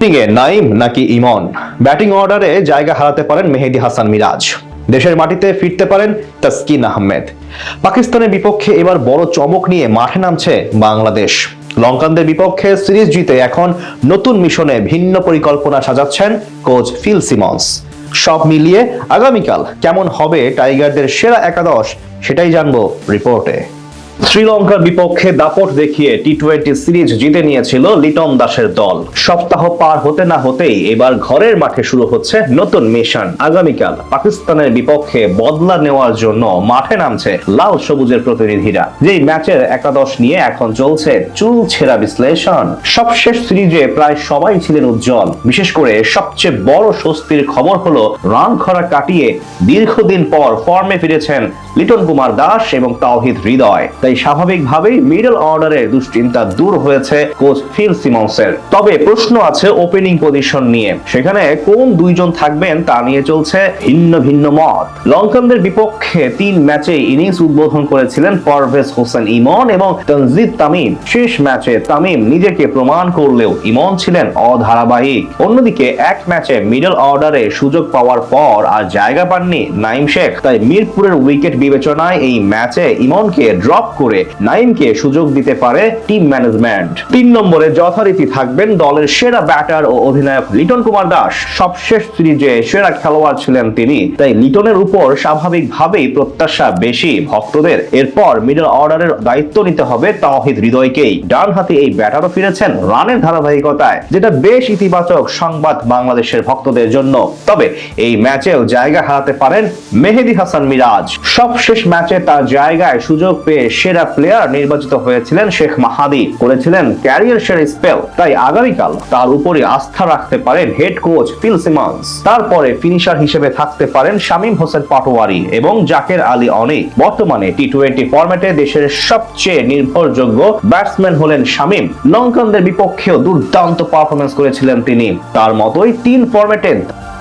ব্যাটিংয়ে নাইম নাকি ইমন? ব্যাটিং অর্ডারে জায়গা হারাতে পারেন মেহেদি হাসান মিরাজ। দেশের মাটিতে ফিরতে পারেন তাসকিন আহমেদ। পাকিস্তানের বিপক্ষে এবার বড় চমক নিয়ে মাঠে নামছে বাংলাদেশ। লঙ্কানদের বিপক্ষে সিরিজ জিতে এখন নতুন মিশনে ভিন্ন পরিকল্পনা সাজাচ্ছেন কোচ ফিল সিমন্স। সব মিলিয়ে আগামীকাল কেমন হবে টাইগারদের সেরা একাদশ সেটাই জানব রিপোর্টে। শ্রীলঙ্কার বিপক্ষে দাপট দেখিয়ে টি টোয়েন্টি সিরিজ জিতে নিয়েছিল লিটন দাসের দল। সপ্তাহ পার হতে না হতেই এবার ঘরের মাঠে শুরু হচ্ছে নতুন মিশন। আগামীকাল পাকিস্তানের বিপক্ষে বদলা নেওয়ার জন্য মাঠে নামছে লাল সবুজের প্রতিনিধিরা। যেই ম্যাচের একাদশ নিয়ে এখন চলছে চুল ছেঁড়া বিশ্লেষণ। সবশেষ সিরিজে প্রায় সবাই ছিলেন উজ্জ্বল। বিশেষ করে সবচেয়ে বড় স্বস্তির খবর হলো, রান খরা কাটিয়ে দীর্ঘদিন পর ফর্মে ফিরেছেন লিটন কুমার দাস এবং তাওহিদ হৃদয়। তাই স্বাভাবিকভাবেই মিডল অর্ডারের দুশ্চিন্তা দূর হয়েছে কোচ ফিল সিমন্সের। তবে প্রশ্ন আছে ওপেনিং পজিশন নিয়ে। সেখানে কোন দুইজন থাকবেন তা নিয়ে চলছে ভিন্ন ভিন্ন মত। লঙ্কানদের বিপক্ষে তিন ম্যাচে ইনিংস উদ্বোধন করেছিলেন পারভেজ হোসেন ইমন এবং তনজিদ তামিম। শেষ ম্যাচে তামিম নিজেকে প্রমাণ করলেও ইমন ছিলেন অধারাবাহিক। অন্যদিকে এক ম্যাচে মিডল অর্ডারে সুযোগ পাওয়ার পর আর জায়গা পাননি নাইম শেখ। তাই মিরপুরের উইকেট বিবেচনায় এই ম্যাচে ইমনকে ড্রপ করে নাইমকে সুযোগ দিতে পারে টিম ম্যানেজমেন্ট। তিন নম্বরে যথারীতি থাকবেন দলের সেরা ব্যাটার ও অধিনায়ক লিটন কুমার দাস। সবশেষ সিরিজে সেরা খেলোয়াড় ছিলেন তিনি, তাই লিটনের উপর স্বাভাবিকভাবেই প্রত্যাশা বেশি ভক্তদের। এরপর মিডল অর্ডারের দায়িত্ব নিতে হবে তাওহিদ হৃদয়কেই। ডান হাতে এই ব্যাটারও ফিরেছেন রানের ধারাবাহিকতায়, যেটা বেশ ইতিবাচক সংবাদ বাংলাদেশের ভক্তদের জন্য। তবে এই ম্যাচেও জায়গা হারাতে পারেন মেহেদি হাসান মিরাজ। সবশেষ ম্যাচে তার জায়গায় সুযোগ পেয়ে সেরা প্লেয়ার নির্বাচিত হয়েছিলেন শেখ মাহাদি। করেছিলেন ক্যারিয়ার সেরা স্পেল তাই আগামীকাল তার উপরে আস্থা রাখতে পারেন হেড কোচ ফিল সিমন্স তারপরে ফিনিশার হিসেবে থাকতে পারেন শামীম হোসেন পাটোয়ারি এবং জাকের আলী অনেক। বর্তমানে টি টোয়েন্টি ফরম্যাটে দেশের সবচেয়ে নির্ভরযোগ্য ব্যাটসম্যান হলেন শামীম। লঙ্কানদের বিপক্ষেও দুর্দান্ত পারফরমেন্স করেছিলেন তিনি। তার মতোই তিন ফরম্যাটে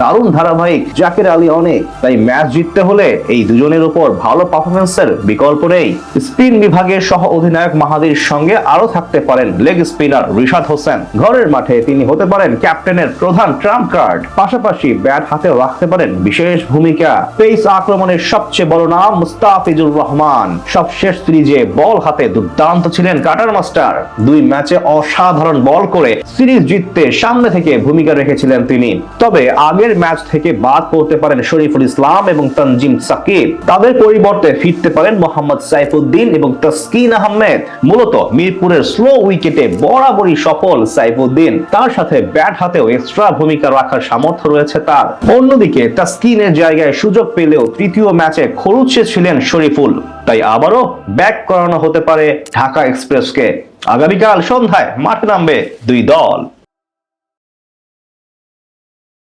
দারুণ ধারাবাহিক জাকের আলী অনেক। তাই ম্যাচ জিততে হলে এই দুজনের উপর ভালো পারফরমেন্সের বিকল্প নেই। স্পিন বিভাগের সহ অধিনায়ক মাহাদির সঙ্গে আরও থাকতে পারেন লেগ স্পিনার রিশাদ হোসেন। ঘরের মাঠে তিনি হতে পারেন ক্যাপ্টেনের প্রধান ট্রাম্প কার্ড। পাশাপাশি ব্যাট হাতেও রাখতে পারেন বিশেষ ভূমিকা। পেস আক্রমণের সবচেয়ে বড় নাম মুস্তাফিজুর রহমান। সবশেষ সিরিজে বল হাতে দুর্দান্ত ছিলেন কাটার মাস্টার। দুই ম্যাচে অসাধারণ বল করে সিরিজ জিততে সামনে থেকে ভূমিকা রেখেছিলেন তিনি। তবে আগের ম্যাচ থেকে বাদ পড়তে পারেন শরীফুল ইসলাম এবং তানজিম সাকিব। তাদের পরিবর্তে ফিরতে পারেন মোহাম্মদ সাইফুদ্দিন এবং তাসকিন আহমেদ। মূলত মিরপুরের স্লো উইকেটে বরাবরই সফল সাইফুদ্দিন। তার সাথে ব্যাট হাতেও এক্সট্রা ভূমিকা রাখার সামর্থ্য রয়েছে তার। অন্যদিকে তাসকিনের জায়গায় সুযোগ পেলেও তৃতীয় ম্যাচে খরুচে ছিলেন শরীফুল। তাই আবারও ব্যাক করানো হতে পারে ঢাকা এক্সপ্রেসকে। আগামীকাল সন্ধ্যায় মাঠে নামবে দুই দল।